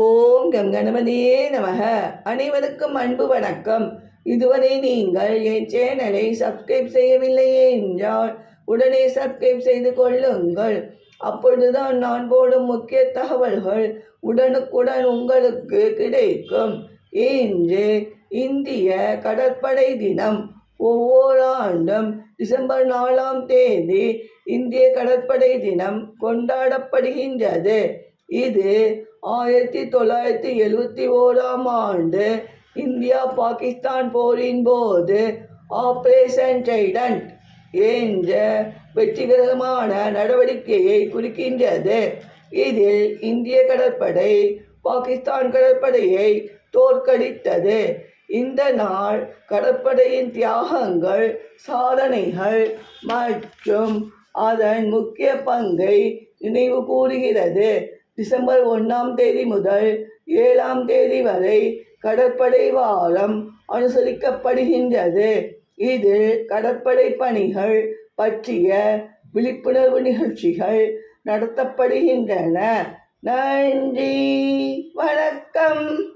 ஓம் come கணபதியே நமக. அனைவருக்கும் அன்பு வணக்கம். இதுவரை நீங்கள் என் சேனலை சப்ஸ்கிரைப் செய்யவில்லையே என்றால் உடனே சப்ஸ்கிரைப் செய்து கொள்ளுங்கள். அப்பொழுதுதான் நான் போடும் முக்கிய தகவல்கள் உடனுக்குடன் உங்களுக்கு கிடைக்கும். இன்று இந்திய கடற்படை தினம். ஒவ்வொரு ஆண்டும் டிசம்பர் நாலாம் தேதி இந்திய கடற்படை தினம் கொண்டாடப்படுகின்றது. இது ஆயிரத்தி தொள்ளாயிரத்தி எழுவத்தி ஓராம் ஆண்டு இந்தியா பாகிஸ்தான் போரின் போது ஆப்ரேஷன் டைடன் என்ற வெற்றிகரமான நடவடிக்கையை குறிக்கின்றது. இதில் இந்திய கடற்படை பாகிஸ்தான் கடற்படையை தோற்கடித்தது. இந்த நாள் கடற்படையின் தியாகங்கள் சாதனைகள் மற்றும் அதன் முக்கிய பங்கை நினைவு கூறுகிறது. டிசம்பர் ஒன்றாம் தேதி முதல் ஏழாம் தேதி வரை கடற்படை வாரம் அனுசரிக்கப்படுகின்றது. இதில் கடற்படை பணிகள் பற்றிய விழிப்புணர்வு நிகழ்ச்சிகள் நடத்தப்படுகின்றன. நன்றி. வணக்கம்.